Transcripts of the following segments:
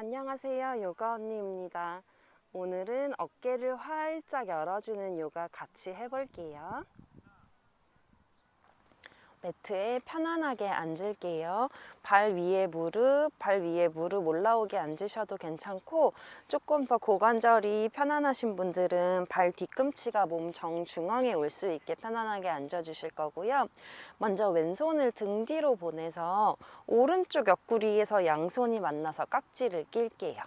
안녕하세요. 요가 언니입니다. 오늘은 어깨를 활짝 열어주는 요가 같이 해볼게요. 매트에 편안하게 앉을게요. 발 위에 무릎, 발 위에 무릎 올라오게 앉으셔도 괜찮고 조금 더 고관절이 편안하신 분들은 발 뒤꿈치가 몸 정중앙에 올 수 있게 편안하게 앉아 주실 거고요. 먼저 왼손을 등 뒤로 보내서 오른쪽 옆구리에서 양손이 만나서 깍지를 낄게요.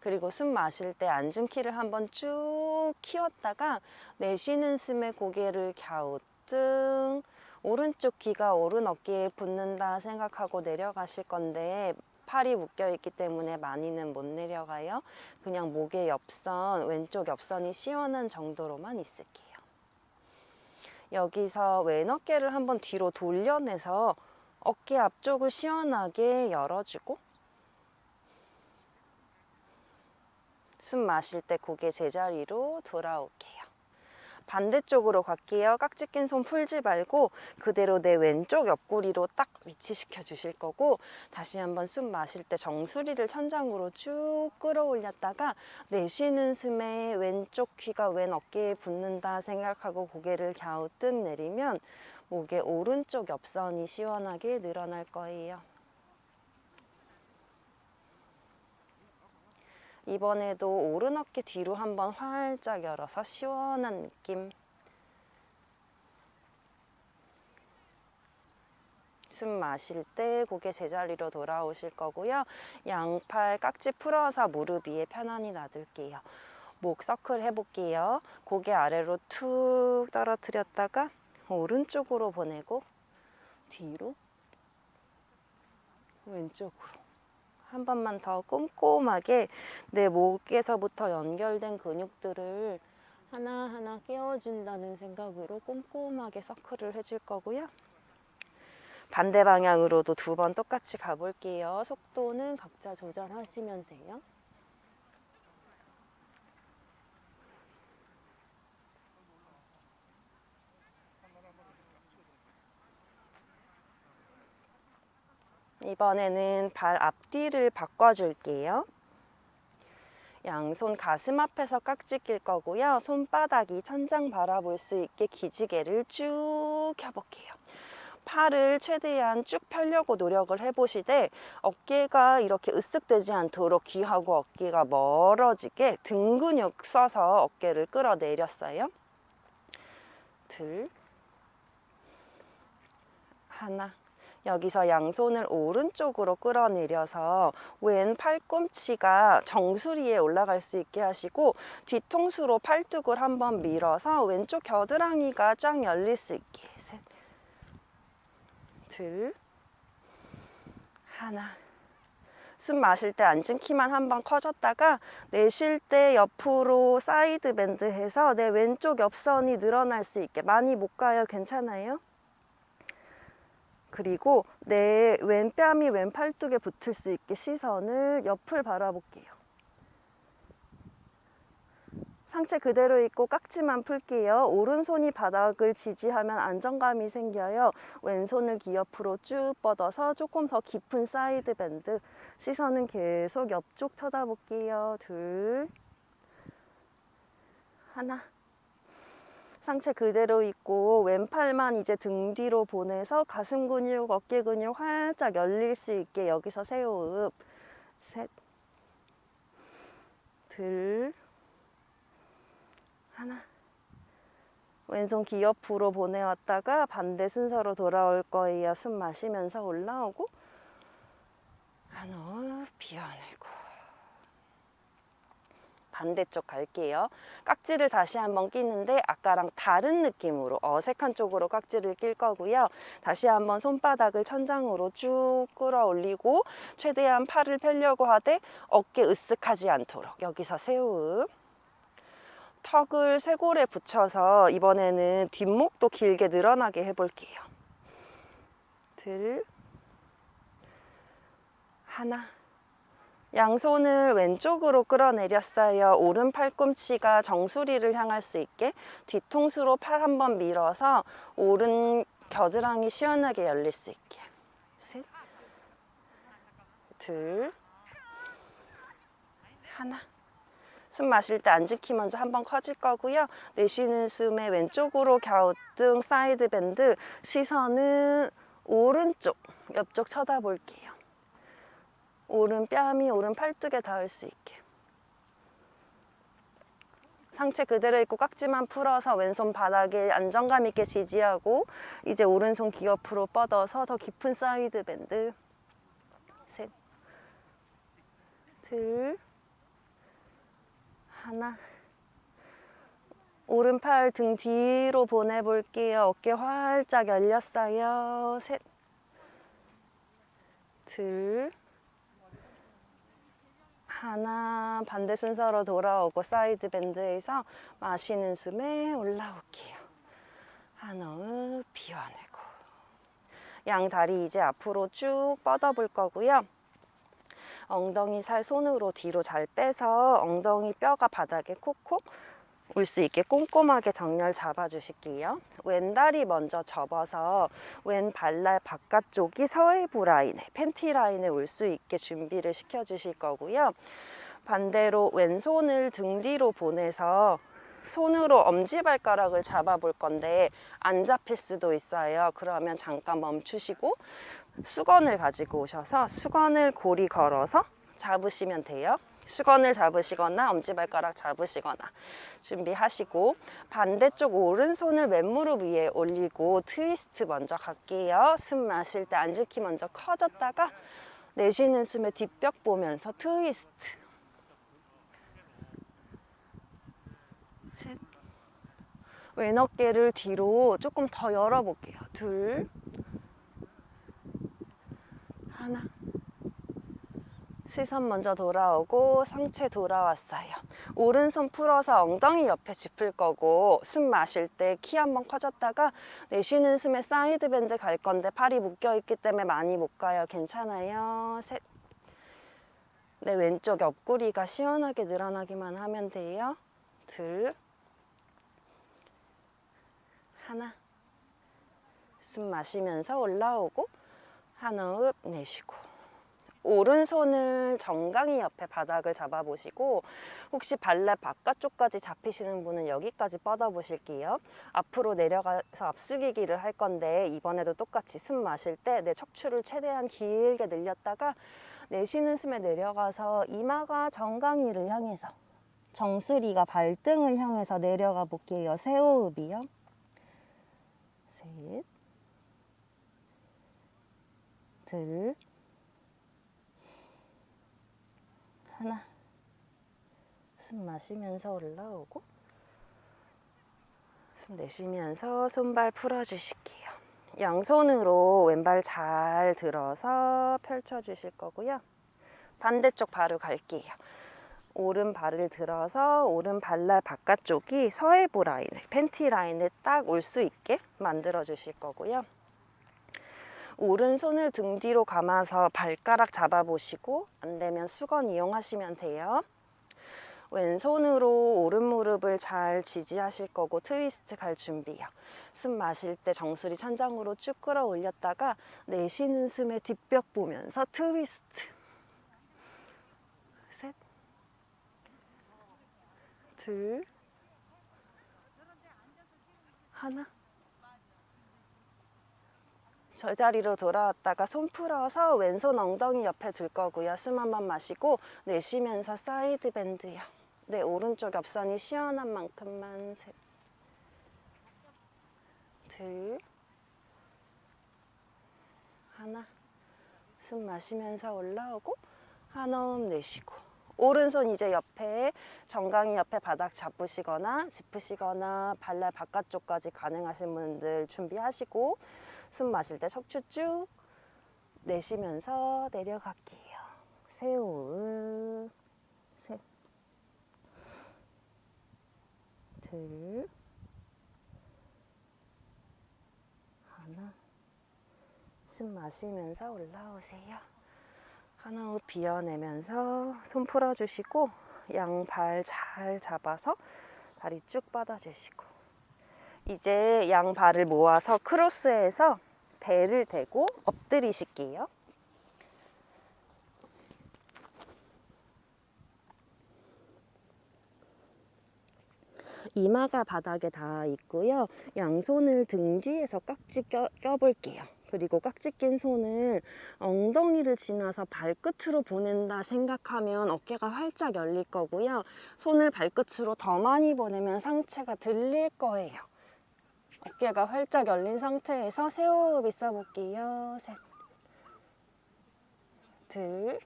그리고 숨 마실 때 앉은 키를 한번 쭉 키웠다가 내쉬는 숨에 고개를 갸우뚱 오른쪽 귀가 오른 어깨에 붙는다 생각하고 내려가실 건데 팔이 묶여 있기 때문에 많이는 못 내려가요. 그냥 목의 옆선, 왼쪽 옆선이 시원한 정도로만 있을게요. 여기서 왼 어깨를 한번 뒤로 돌려내서 어깨 앞쪽을 시원하게 열어주고 숨 마실 때 고개 제자리로 돌아올게요. 반대쪽으로 갈게요. 깍지 낀 손 풀지 말고 그대로 내 왼쪽 옆구리로 딱 위치시켜 주실 거고 다시 한번 숨 마실 때 정수리를 천장으로 쭉 끌어올렸다가 내쉬는 숨에 왼쪽 귀가 왼 어깨에 붙는다 생각하고 고개를 갸우뚱 내리면 목의 오른쪽 옆선이 시원하게 늘어날 거예요. 이번에도 오른 어깨 뒤로 한번 활짝 열어서 시원한 느낌. 숨 마실 때 고개 제자리로 돌아오실 거고요. 양팔 깍지 풀어서 무릎 위에 편안히 놔둘게요. 목 서클 해볼게요. 고개 아래로 툭 떨어뜨렸다가 오른쪽으로 보내고 뒤로 왼쪽으로 한 번만 더 꼼꼼하게 내 목에서부터 연결된 근육들을 하나하나 깨워준다는 생각으로 꼼꼼하게 서클을 해줄 거고요. 반대 방향으로도 두 번 똑같이 가볼게요. 속도는 각자 조절하시면 돼요. 이번에는 발 앞뒤를 바꿔줄게요. 양손 가슴 앞에서 깍지 낄 거고요. 손바닥이 천장 바라볼 수 있게 기지개를 쭉 켜볼게요. 팔을 최대한 쭉 펴려고 노력을 해보시되 어깨가 이렇게 으쓱되지 않도록 귀하고 어깨가 멀어지게 등 근육 써서 어깨를 끌어내렸어요. 둘, 하나, 여기서 양손을 오른쪽으로 끌어내려서 왼 팔꿈치가 정수리에 올라갈 수 있게 하시고 뒤통수로 팔뚝을 한번 밀어서 왼쪽 겨드랑이가 쫙 열릴 수 있게. 셋, 둘, 하나. 숨 마실 때 앉은 키만 한번 커졌다가 내쉴 때 옆으로 사이드 밴드 해서 내 왼쪽 옆선이 늘어날 수 있게. 많이 못 가요. 괜찮아요? 그리고 내 왼뺨이 왼팔뚝에 붙을 수 있게 시선을 옆을 바라볼게요. 상체 그대로 있고 깍지만 풀게요. 오른손이 바닥을 지지하면 안정감이 생겨요. 왼손을 귀 옆으로 쭉 뻗어서 조금 더 깊은 사이드 밴드. 시선은 계속 옆쪽 쳐다볼게요. 둘, 하나. 상체 그대로 있고 왼팔만 이제 등 뒤로 보내서 가슴 근육, 어깨 근육 활짝 열릴 수 있게 여기서 세호흡 셋, 둘, 하나. 왼손 귀 옆으로 보내왔다가 반대 순서로 돌아올 거예요. 숨 마시면서 올라오고. 한호흡 비워내고 반대쪽 갈게요. 깍지를 다시 한번 끼는데 아까랑 다른 느낌으로 어색한 쪽으로 깍지를 낄 거고요. 다시 한번 손바닥을 천장으로 쭉 끌어올리고 최대한 팔을 펴려고 하되 어깨 으쓱하지 않도록 여기서 세호흡 턱을 쇄골에 붙여서 이번에는 뒷목도 길게 늘어나게 해볼게요. 둘 하나 양손을 왼쪽으로 끌어내렸어요. 오른 팔꿈치가 정수리를 향할 수 있게 뒤통수로 팔 한번 밀어서 오른 겨드랑이 시원하게 열릴 수 있게. 셋, 둘, 하나. 숨 마실 때 안지키 먼저 한번 커질 거고요. 내쉬는 숨에 왼쪽으로 갸우뚱 사이드 밴드 시선은 오른쪽 옆쪽 쳐다볼게요. 오른 뺨이 오른 팔뚝에 닿을 수 있게. 상체 그대로 있고 깍지만 풀어서 왼손 바닥에 안정감 있게 지지하고 이제 오른손 귀 옆으로 뻗어서 더 깊은 사이드 밴드 셋, 둘, 하나. 오른팔 등 뒤로 보내볼게요. 어깨 활짝 열렸어요. 셋, 둘, 하나. 반대 순서로 돌아오고 사이드 밴드에서 마시는 숨에 올라올게요. 한호흡 비워내고. 양 다리 이제 앞으로 쭉 뻗어 볼 거고요. 엉덩이 살 손으로 뒤로 잘 빼서 엉덩이 뼈가 바닥에 콕콕 올 수 있게 꼼꼼하게 정렬 잡아주실게요. 왼다리 먼저 접어서 왼 발날 바깥쪽이 서해부 라인에 팬티 라인에 올 수 있게 준비를 시켜주실 거고요. 반대로 왼손을 등 뒤로 보내서 손으로 엄지발가락을 잡아볼 건데 안 잡힐 수도 있어요. 그러면 잠깐 멈추시고 수건을 가지고 오셔서 수건을 고리 걸어서 잡으시면 돼요. 수건을 잡으시거나 엄지발가락 잡으시거나 준비하시고 반대쪽 오른손을 왼무릎 위에 올리고 트위스트 먼저 갈게요. 숨 마실 때 안질키 먼저 커졌다가 내쉬는 숨에 뒷벽 보면서 트위스트 셋 왼 어깨를 뒤로 조금 더 열어볼게요. 둘 하나 시선 먼저 돌아오고 상체 돌아왔어요. 오른손 풀어서 엉덩이 옆에 짚을 거고 숨 마실 때 키 한번 커졌다가 내쉬는 숨에 사이드 밴드 갈 건데 팔이 묶여 있기 때문에 많이 못 가요. 괜찮아요. 셋. 내 왼쪽 옆구리가 시원하게 늘어나기만 하면 돼요. 둘. 하나. 숨 마시면서 올라오고 한 호흡 내쉬고 오른손을 정강이 옆에 바닥을 잡아보시고 혹시 발레 바깥쪽까지 잡히시는 분은 여기까지 뻗어보실게요. 앞으로 내려가서 앞숙이기를 할 건데 이번에도 똑같이 숨 마실 때 내 척추를 최대한 길게 늘렸다가 내쉬는 숨에 내려가서 이마가 정강이를 향해서 정수리가 발등을 향해서 내려가 볼게요. 세 호흡이요. 셋. 둘, 하나. 숨 마시면서 올라오고, 숨 내쉬면서 손발 풀어주실게요. 양손으로 왼발 잘 들어서 펼쳐주실 거고요. 반대쪽 바로 갈게요. 오른 발을 들어서 오른 발날 바깥쪽이 서해부 라인에, 팬티 라인에 딱 올 수 있게 만들어 주실 거고요. 오른손을 등 뒤로 감아서 발가락 잡아보시고 안 되면 수건 이용하시면 돼요. 왼손으로 오른 무릎을 잘 지지하실 거고 트위스트 갈 준비요. 숨 마실 때 정수리 천장으로 쭉 끌어올렸다가 내쉬는 숨에 뒷벽 보면서 트위스트. 셋. 둘. 하나. 제자리로 돌아왔다가 손 풀어서 왼손 엉덩이 옆에 둘 거고요. 숨 한 번 마시고 내쉬면서 사이드 밴드요. 네, 오른쪽 옆선이 시원한 만큼만 셋, 둘, 하나. 숨 마시면서 올라오고 한 호흡 내쉬고 오른손 이제 옆에 정강이 옆에 바닥 잡으시거나 짚으시거나 발날 바깥쪽까지 가능하신 분들 준비하시고 숨 마실 때 척추 쭉 내쉬면서 내려갈게요. 세 호흡, 셋, 둘, 하나. 숨 마시면서 올라오세요. 한 호흡 비워내면서 손 풀어주시고 양발 잘 잡아서 다리 쭉 뻗어주시고 이제 양 발을 모아서 크로스해서 배를 대고 엎드리실게요. 이마가 바닥에 닿아 있고요. 양손을 등 뒤에서 깍지 껴, 껴볼게요. 그리고 깍지 낀 손을 엉덩이를 지나서 발끝으로 보낸다 생각하면 어깨가 활짝 열릴 거고요. 손을 발끝으로 더 많이 보내면 상체가 들릴 거예요. 어깨가 활짝 열린 상태에서 세호흡 있어 볼게요. 셋, 둘,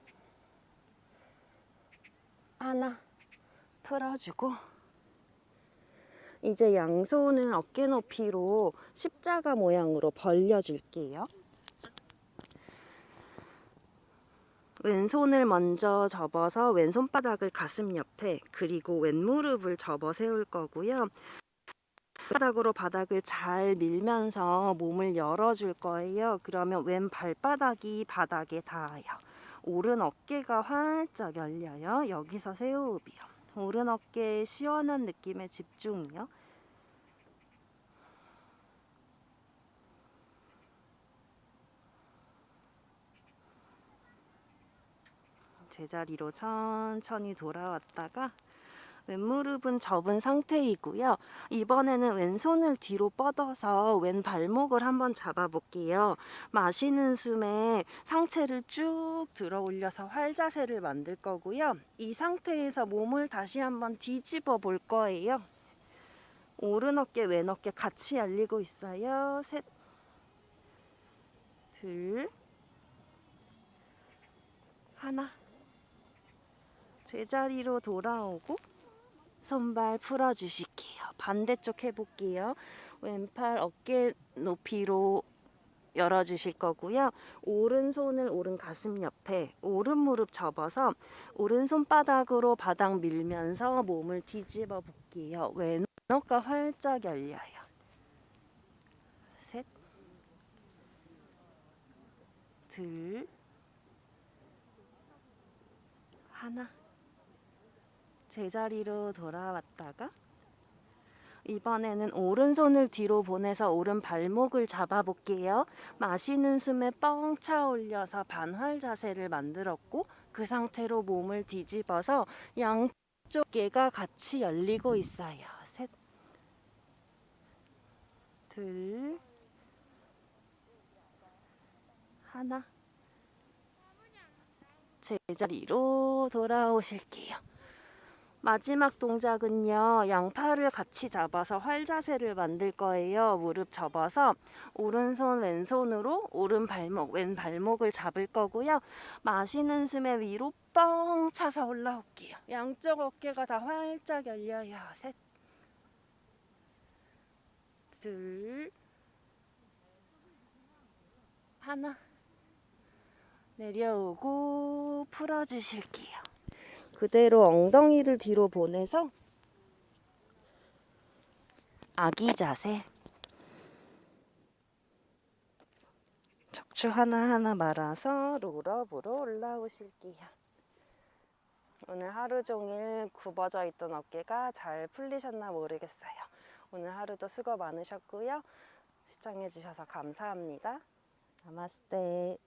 하나, 풀어주고 이제 양손을 어깨 높이로 십자가 모양으로 벌려줄게요. 왼손을 먼저 접어서 왼손바닥을 가슴 옆에 그리고 왼무릎을 접어 세울 거고요. 바닥으로 바닥을 잘 밀면서 몸을 열어줄 거예요. 그러면 왼 발바닥이 바닥에 닿아요. 오른 어깨가 활짝 열려요. 여기서 세호흡이요. 오른 어깨에 시원한 느낌에 집중이요. 제자리로 천천히 돌아왔다가 왼무릎은 접은 상태이고요. 이번에는 왼손을 뒤로 뻗어서 왼 발목을 한번 잡아볼게요. 마시는 숨에 상체를 쭉 들어 올려서 활자세를 만들 거고요. 이 상태에서 몸을 다시 한번 뒤집어 볼 거예요. 오른 어깨, 왼 어깨 같이 열리고 있어요. 셋, 둘, 하나. 제자리로 돌아오고 손발 풀어주실게요. 반대쪽 해볼게요. 왼팔 어깨 높이로 열어주실 거고요. 오른손을 오른 가슴 옆에 오른 무릎 접어서 오른 손바닥으로 바닥 밀면서 몸을 뒤집어 볼게요. 왼 어깨가 활짝 열려요. 셋, 둘, 하나. 제자리로 돌아왔다가 이번에는 오른손을 뒤로 보내서 오른 발목을 잡아볼게요. 마시는 숨에 뻥 차 올려서 반활 자세를 만들었고 그 상태로 몸을 뒤집어서 양쪽 개가 같이 열리고 있어요. 셋, 둘, 하나. 제자리로 돌아오실게요. 마지막 동작은요, 양팔을 같이 잡아서 활자세를 만들 거예요. 무릎 접어서 오른손 왼손으로 오른 발목, 왼 발목을 잡을 거고요. 마시는 숨에 위로 뻥 차서 올라올게요. 양쪽 어깨가 다 활짝 열려요. 셋, 둘, 하나. 내려오고 풀어주실게요. 그대로 엉덩이를 뒤로 보내서 아기 자세. 척추 하나하나 말아서 롤업으로 올라오실게요. 오늘 하루 종일 굽어져 있던 어깨가 잘 풀리셨나 모르겠어요. 오늘 하루도 수고 많으셨고요. 시청해주셔서 감사합니다. 나마스테.